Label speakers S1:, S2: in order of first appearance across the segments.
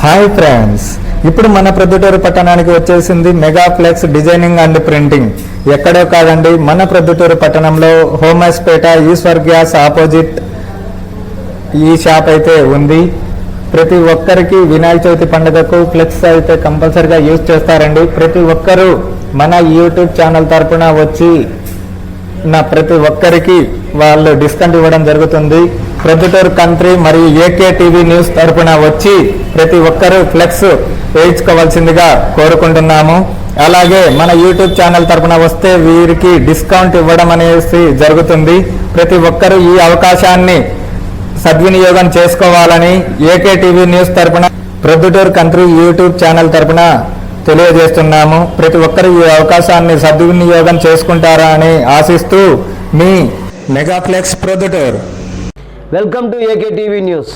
S1: Hi friends ఇప్పుడు మన ప్రొద్దుటూరు పట్టణానికి వచ్చేసింది మెగాప్లెక్స్ డిజైనింగ్ అండ్ ప్రింటింగ్ ఎక్కడో కాదండి మన ప్రొద్దుటూరు పట్టణంలో హోమస్పేట ఈశ్వర్ గ్యాస్ ఆపోజిట్ ఈ షాప్ అయితే ఉంది. ప్రతి ఒక్కరికి వినాయక చవితి పండుగకు ఫ్లెక్స్ అయితే కంపల్సరిగా యూజ్ చేస్తారండి. ప్రతి ఒక్కరూ మన యూట్యూబ్ ఛానల్ తరపున వచ్చి నా ప్రతి ఒక్కరికి వాళ్ళు డిస్కౌంట్ ఇవ్వడం జరుగుతుంది. ప్రొద్దుటూరు కంట్రీ మరియు ఏకే టీవీ న్యూస్ తరపున వచ్చి ప్రతి ఒక్కరూ ఫ్లెక్స్ వేయించుకోవాల్సిందిగా కోరుకుంటున్నాము. అలాగే మన యూట్యూబ్ ఛానల్ తరపున వస్తే వీరికి డిస్కౌంట్ ఇవ్వడం అనేసి జరుగుతుంది. ప్రతి ఒక్కరూ ఈ అవకాశాన్ని సద్వినియోగం చేసుకోవాలని ఏకే టీవీ న్యూస్ తరఫున ప్రొద్దుటూరు కంట్రీ యూట్యూబ్ ఛానల్ తరపున తెలియజేస్తున్నాము. ప్రతి ఒక్కరు ఈ అవకాశాన్ని సద్వినియోగం చేసుకుంటారా అని ఆశిస్తూ మీ megaplex Proddatur.
S2: Welcome to AK TV news.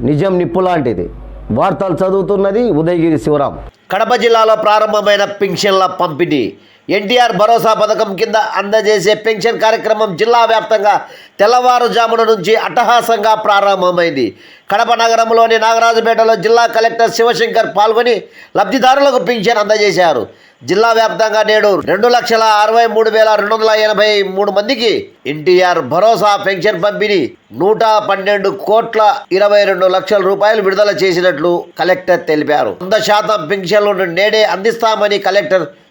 S2: నిజం నిప్పు లాంటిది. వార్తలు చదువుతున్నది ఉదయగిరి శివరాం. కడప జిల్లాలో ప్రారంభమైన పెన్షన్ల పంపిణీ. ఎన్టీఆర్ భరోసా పథకం కింద అందజేసే పెన్షన్ కార్యక్రమం జిల్లా వ్యాప్తంగా తెల్లవారుజామున నుంచి అట్టహాసంగా ప్రారంభమైంది. కడప నగరంలోని నాగరాజుపేటలో జిల్లా కలెక్టర్ శివశంకర్ పాల్గొని లబ్ధిదారులకు పెన్షన్ అందజేశారు. జిల్లా వ్యాప్తంగా నేడు రెండు లక్షల అరవై మూడు వేల రెండు వందల ఎనభై మూడు మందికి ఎన్టీఆర్ భరోసా పెన్షన్ పంపిణీ నూట పన్నెండు కోట్ల ఇరవై రెండు లక్షల రూపాయలు విడుదల చేసినట్లు కలెక్టర్ తెలిపారు. వంద శాతం పెన్షన్లను నేడే అందిస్తామని కలెక్టర్